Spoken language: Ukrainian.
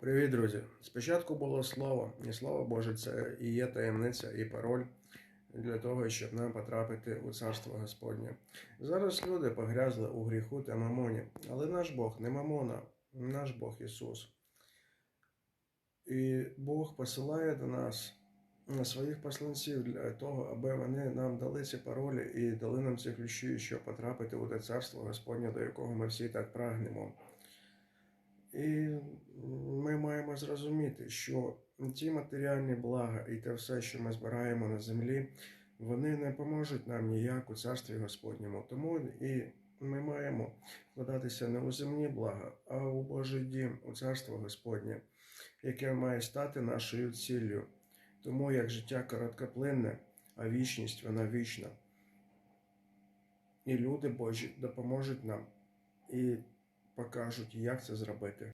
Привіт, друзі! Спочатку було слово, і слово Боже, це і є таємниця, і пароль для того, щоб нам потрапити у царство Господнє. Зараз люди погрязли у гріху та мамоні, але наш Бог не мамона, наш Бог Ісус. І Бог посилає до нас своїх посланців для того, аби вони нам дали ці паролі і дали нам ці ключі, щоб потрапити у те царство Господнє, до якого ми всі так прагнемо. І зрозуміти, що ті матеріальні блага і те все, що ми збираємо на землі, вони не поможуть нам ніяк у царстві Господньому. Тому і ми маємо вкладатися не у земні блага, а у Божий дім, у царство Господнє, яке має стати нашою ціллю. Тому як життя короткоплинне, а вічність вона вічна. І люди Божі допоможуть нам і покажуть, як це зробити.